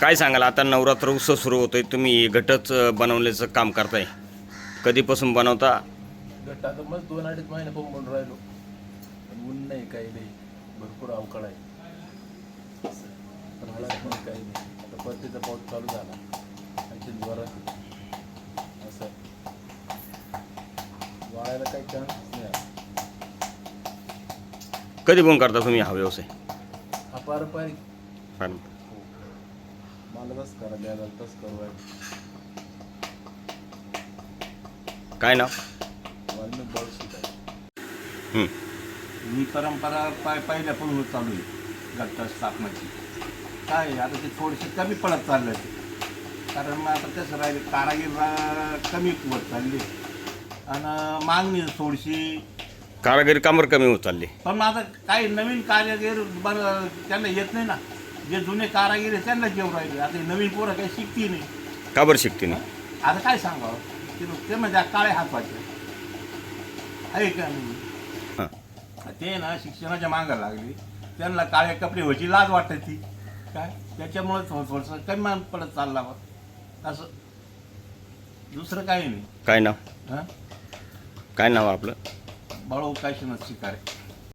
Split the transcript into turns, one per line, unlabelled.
काय सांगाल? आता नवरात्र उत्सव सुरू होतोय. तुम्ही घटच अ, बनवण्याचं काम करताय. कधीपासून बनवता?
गट मग दोन अडीच महिने पण म्हणून राहिलो. पण ऊन नाही काही नाही. भरपूर अवकाळ आहे. पण हळद पण काही नाही. आता परतीचा पाऊस चालू झाला. आणखी जोरात. असं. वाळायला काही चान्स नाही आता.
कधी पण करता तुम्ही हा व्यवसाय?
हा पारंपरिक.
फार-
मला तसं करा द्यायला तसं करू
काय नाव?
वाल्मिक बॉल
हं.
परंपरा पाय पहिल्यापासून चालू आहे गट्टा स्थापनाची. काय आता ते थोडेसे कमी पडत चाललं कारण आता कसं राहिलं कारागीर कमी होत चालले आणि मागणी थोडीशी.
कारागिरी कामर कमी होत चालली
पण आता काही नवीन कारागीर बरं त्यांना येत नाही ना. जे जुने कारागीर आहे त्यांना जेव राहिले. आता हे नवीन पोरं काही शिकती नाही.
का बरं शिकते नाही?
आता काय सांगावं? ते ते म्हणजे काळे हातवाचे. आहे का नाही?
हां.
ते ना शिक्षणाच्या मागं लागली. त्यांना काळे कपडे व्हायची लाज वाटते ती काय? त्याच्यामुळे थोडं थोडंसं कमी मान पडत चालला बा. असं. दुसरं काही नाही.
काय नाव?
हां?
काय नाव आपलं?
बाळू काशीनाथ शिकारे.